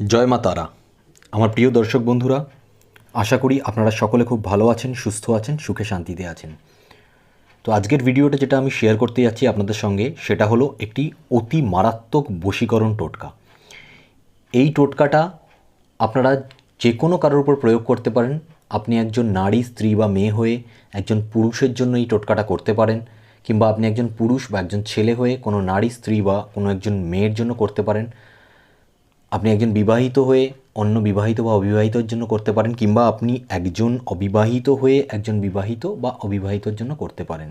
জয় মা তারা। আমার প্রিয় দর্শক বন্ধুরা, আশা করি আপনারা সকলে খুব ভালো আছেন, সুস্থ আছেন, সুখে শান্তিতে আছেন। তো আজকের ভিডিওটা যেটা আমি শেয়ার করতে যাচ্ছি আপনাদের সঙ্গে, সেটা হলো একটি অতি মারাত্মক বশীকরণ টোটকা। এই টোটকাটা আপনারা যে কোনো কারোর উপর প্রয়োগ করতে পারেন। আপনি একজন নারী, স্ত্রী বা মেয়ে হয়ে একজন পুরুষের জন্য এই টোটকাটা করতে পারেন, কিংবা আপনি একজন পুরুষ বা একজন ছেলে হয়ে কোনো নারী, স্ত্রী বা কোনো একজন মেয়ের জন্য করতে পারেন। আপনি একজন বিবাহিত হয়ে অন্য বিবাহিত বা অবিবাহিতর জন্য করতে পারেন, কিংবা আপনি একজন অবিবাহিত হয়ে একজন বিবাহিত বা অবিবাহিতর জন্য করতে পারেন।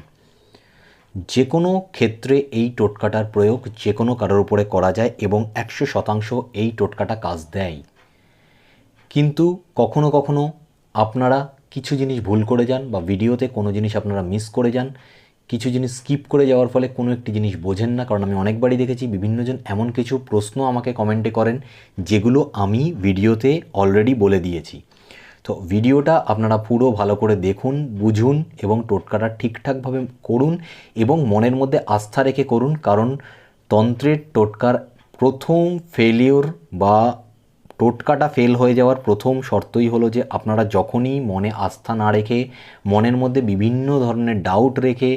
যে কোনো ক্ষেত্রে এই টোটকাটার প্রয়োগ যে কোনো কারোর উপরে করা যায় এবং একশো শতাংশ এই টোটকাটা কাজ দেয়। কিন্তু কখনো কখনো আপনারা কিছু জিনিস ভুল করে যান বা ভিডিওতে কোনো জিনিস আপনারা মিস করে যান কিছু জিনিস স্কিপ করে যাওয়ার ফলে কোনো একটি জিনিস বোঝেন না। কারণ আমি অনেকবারই দেখেছি বিভিন্নজন এমন কিছু প্রশ্ন আমাকে কমেন্টে করেন, যেগুলো আমি ভিডিওতে অলরেডি বলে দিয়েছি। তো ভিডিওটা আপনারা পুরো ভালো করে দেখুন, বুঝুন এবং টোটকাটা ঠিকঠাকভাবে করুন এবং মনের মধ্যে আস্থা রেখে করুন। কারণ তন্ত্রের টোটকার প্রথম ফেলিওর বা টোটকাটা ফেল হয়ে যাওয়ার প্রথম শর্তই হলো যে আপনারা যখনই মনে আস্থা না রেখে, মনের মধ্যে বিভিন্ন ধরনের ডাউট রেখে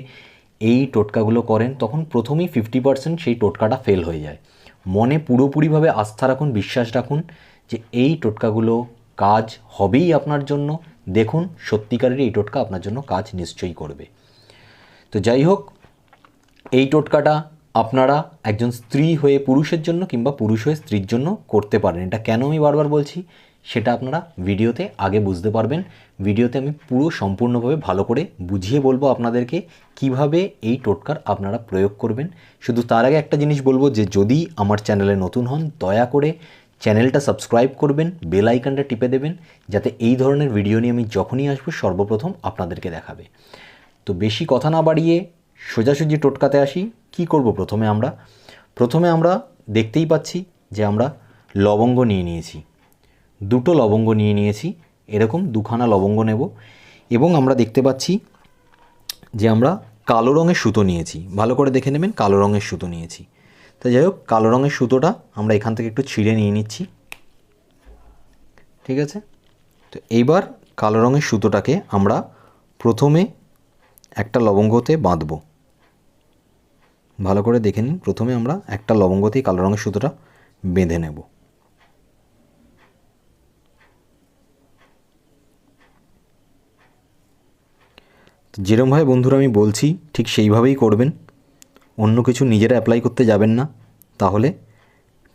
এই টোটকাগুলো করেন, তখন প্রথমেই ফিফটি পার্সেন্ট সেই টোটকাটা ফেল হয়ে যায়। মনে পুরোপুরিভাবে আস্থা রাখুন, বিশ্বাস রাখুন যে এই টোটকাগুলো কাজ হবেই আপনার জন্য। দেখুন, সত্যিকারের এই টোটকা আপনার জন্য কাজ নিশ্চয়ই করবে। তো যাই হোক, এই টোটকাটা আপনারা একজন স্ত্রী হয়ে পুরুষের জন্য কিংবা পুরুষ হয়ে স্ত্রীর জন্য করতে পারেন। এটা কেন আমি বারবার বলছি? সেটা আপনারা ভিডিওতে আগে বুঝতে পারবেন। ভিডিওতে আমি পুরো সম্পূর্ণভাবে ভালো করে বুঝিয়ে বলব আপনাদেরকে কীভাবে এই টোটকার আপনারা প্রয়োগ করবেন। শুধু তার আগে একটা জিনিস বলব যে, যদি আমার চ্যানেলে নতুন হন, দয়া করে চ্যানেলটা সাবস্ক্রাইব করবেন, বেল আইকনটা টিপে দেবেন, যাতে এই ধরনের ভিডিও নিয়ে আমি যখনই আসব, সর্বপ্রথম আপনাদেরকে দেখাবে। তো বেশি কথা না বাড়িয়ে সোজাসুজি টোটকাতে আসি। কি করব প্রথমে আমরা? প্রথমে আমরা দেখতেই পাচ্ছি যে আমরা লবঙ্গ নিয়ে নিয়েছি। দুটো লবঙ্গ নিয়ে নিয়েছি। এরকম দুখানা লবঙ্গ নেব এবং আমরা দেখতে পাচ্ছি যে আমরা কালো রঙের সুতো নিয়েছি। ভালো করে দেখে নেবেন, কালো রঙের সুতো নিয়েছি। তো যাই হোক, কালো রঙের সুতোটা আমরা এখান থেকে একটু ছিঁড়ে নিয়ে নিচ্ছি। ঠিক আছে? তো এইবার কালো রঙের সুতোটাকে আমরা প্রথমে একটা লবঙ্গতে বাঁধবো। ভালো করে দেখে নিন, প্রথমে আমরা একটা লবঙ্গতেই কালো রঙের সুতোটা বেঁধে নেব। যেরমভাবে বন্ধুরা আমি বলছি, ঠিক সেইভাবেই করবেন। অন্য কিছু নিজেরা অ্যাপ্লাই করতে যাবেন না, তাহলে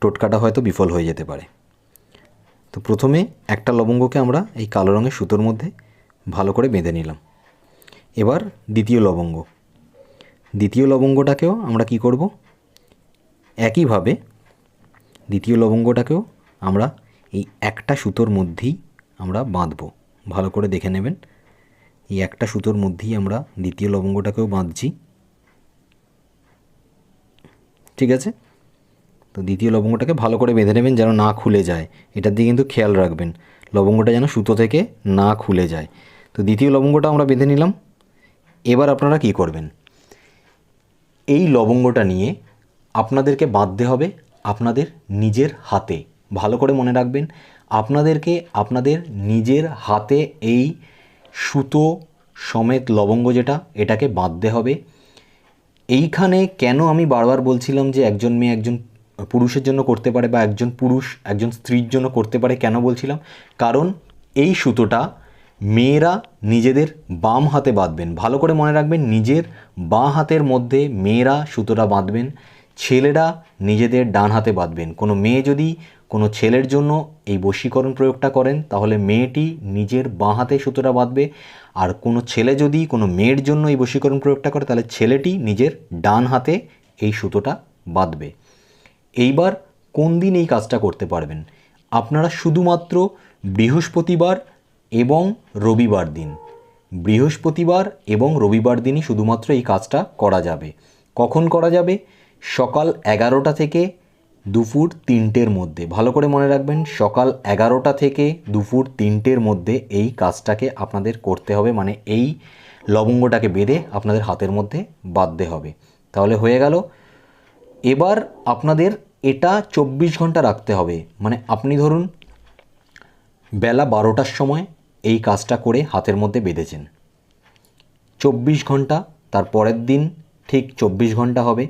টোটকাটা হয়তো বিফল হয়ে যেতে পারে। তো প্রথমে একটা লবঙ্গকে আমরা এই কালো রঙের সুতোর মধ্যে ভালো করে বেঁধে নিলাম। এবার দ্বিতীয় লবঙ্গ। দ্বিতীয় লবঙ্গটাকেও আমরা কি করব? একইভাবে দ্বিতীয় লবঙ্গটাকেও আমরা এই একটা সুতোর মধ্যেই আমরা বাঁধব। ভালো করে দেখে নেবেন। এই একটা সুতোর মধ্যেই আমরা দ্বিতীয় লবঙ্গটাকেও বাঁধছি। ঠিক আছে? তো দ্বিতীয় লবঙ্গটাকে ভালো করে বেঁধে নেবেন যেন না খুলে যায়। এটার দিকে কিন্তু খেয়াল রাখবেন। লবঙ্গটা যেন সুতো থেকে না খুলে যায়। তো দ্বিতীয় লবঙ্গটা আমরা বেঁধে নিলাম। এবার আপনারা কি করবেন? এই লবঙ্গটা নিয়ে আপনাদেরকে বাঁধতে হবে আপনাদের নিজের হাতে। ভালো করে মনে রাখবেন, আপনাদেরকে আপনাদের নিজের হাতে এই সুতো সমেত লবঙ্গ যেটা, এটাকে বাঁধতে হবে। এইখানে কেন আমি বারবার বলছিলাম যে একজন মেয়ে একজন পুরুষের জন্য করতে পারে বা একজন পুরুষ একজন স্ত্রীর জন্য করতে পারে কেন বলছিলাম? কারণ এই সুতোটা মেয়েরা নিজেদের বাম হাতে বাঁধবেন। ভালো করে মনে রাখবেন, নিজের বাঁ হাতের মধ্যে মেয়েরা সুতোটা বাঁধবেন, ছেলেরা নিজেদের ডান হাতে বাঁধবেন। কোনো মেয়ে যদি কোনো ছেলের জন্য এই বশীকরণ প্রয়োগটা করেন, তাহলে মেয়েটি নিজের বাঁ হাতে সুতোটা বাঁধবে। আর কোনো ছেলে যদি কোনো মেয়ের জন্য এই বশীকরণ প্রয়োগটা করে, তাহলে ছেলেটি নিজের ডান হাতে এই সুতোটা বাঁধবে। এইবার কোন দিন এই কাজটা করতে পারবেন? আপনারা শুধুমাত্র বৃহস্পতিবার এবং রবিবার দিন। বৃহস্পতিবার এবং রবিবার দিনই শুধুমাত্র এই কাজটা করা যাবে। কখন করা যাবে? সকাল এগারোটা থেকে দুপুর তিনটের মধ্যে। ভালো করে মনে রাখবেন, সকাল এগারোটা থেকে দুপুর তিনটের মধ্যে এই কাজটাকে আপনাদের করতে হবে মানে এই লবঙ্গটাকে বেঁধে আপনাদের হাতের মধ্যে বাঁধতে হবে। তাহলে হয়ে গেল। এবার আপনাদের এটা চব্বিশ ঘণ্টা রাখতে হবে। মানে আপনি ধরুন, বেলা বারোটার সময় এই কাজটা করে হাতের মধ্যে বেঁধেছেন। চব্বিশ ঘণ্টা, তার পরের দিন ঠিক চব্বিশ ঘণ্টা হবে।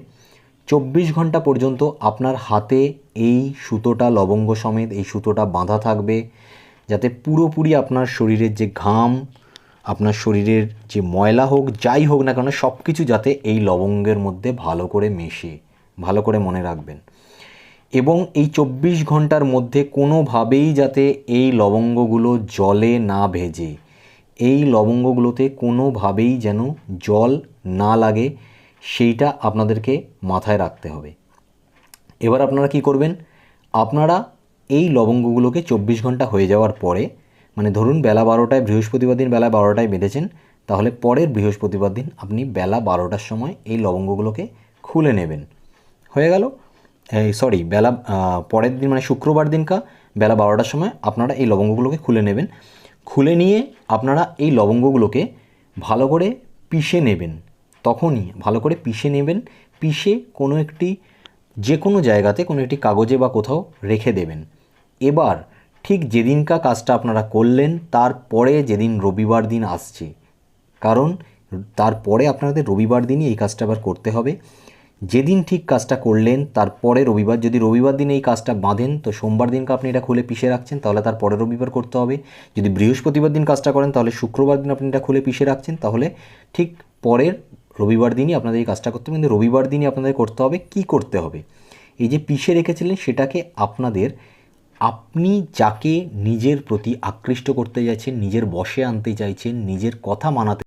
চব্বিশ ঘণ্টা পর্যন্ত আপনার হাতে এই সুতোটা লবঙ্গ সমেত, এই সুতোটা বাঁধা থাকবে যাতে পুরোপুরি আপনার শরীরের যে ঘাম, আপনার শরীরের যে ময়লা হোক, যাই হোক না কেন সব কিছু যাতে এই লবঙ্গের মধ্যে ভালো করে মেশে, ভালো করে মনে রাখবেন। এবং এই চব্বিশ ঘণ্টার মধ্যে কোনোভাবেই যাতে এই লবঙ্গগুলো জলে না ভেজে, এই লবঙ্গগুলোতে কোনোভাবেই যেন জল না লাগে সেইটা আপনাদেরকে মাথায় রাখতে হবে। এবার আপনারা কি করবেন? আপনারা এই লবঙ্গগুলোকে চব্বিশ ঘণ্টা হয়ে যাওয়ার পরে মানে ধরুন বেলা বারোটায়, বৃহস্পতিবার দিন বেলা বারোটায় বেঁধেছেন, তাহলে পরের বৃহস্পতিবার দিন আপনি বেলা বারোটার সময় এই লবঙ্গগুলোকে খুলে নেবেন। হয়ে গেল? সরি, বেলা পরের দিন মানে শুক্রবার দিনকা বেলা বারোটার সময় আপনারা এই লবঙ্গগুলোকে খুলে নেবেন। খুলে নিয়ে আপনারা এই লবঙ্গগুলোকে ভালো করে পিষে নেবেন। তখনই ভালো করে পিষে নেবেন, পিষে কোনো একটি, যে কোনো জায়গাতে কোনো একটি কাগজে বা কোথাও রেখে দেবেন। এবার ঠিক যেদিনকা কাজটা আপনারা করলেন তারপরে যেদিন রবিবার দিন আসছে, কারণ তারপরে আপনাদের রবিবার দিনই এই কাজটা আবার করতে হবে। যেদিন ঠিক কাজটা করলেন তারপরে রবিবার, যদি রবিবার দিন এই কাজটা বাঁধেন, তো সোমবার দিনকে আপনি এটা খুলে পিষে রাখছেন, তাহলে তার পরের রবিবার করতে হবে। যদি বৃহস্পতিবার দিন কাজটা করেন, তাহলে শুক্রবার দিন আপনি এটা খুলে পিষে রাখছেন, তাহলে ঠিক পরের রবিবার দিনই আপনাদের এই কাজটা করতে হবে, কিন্তু রবিবার দিনই আপনাদের করতে হবে, কি করতে হবে? এই যে পিষে রেখেছিলেন সেটাকে আপনাদের, আপনি যাকে নিজের প্রতি আকৃষ্ট করতে চাইছেন, নিজের বশে আনতে চাইছেন, নিজের কথা মানাতে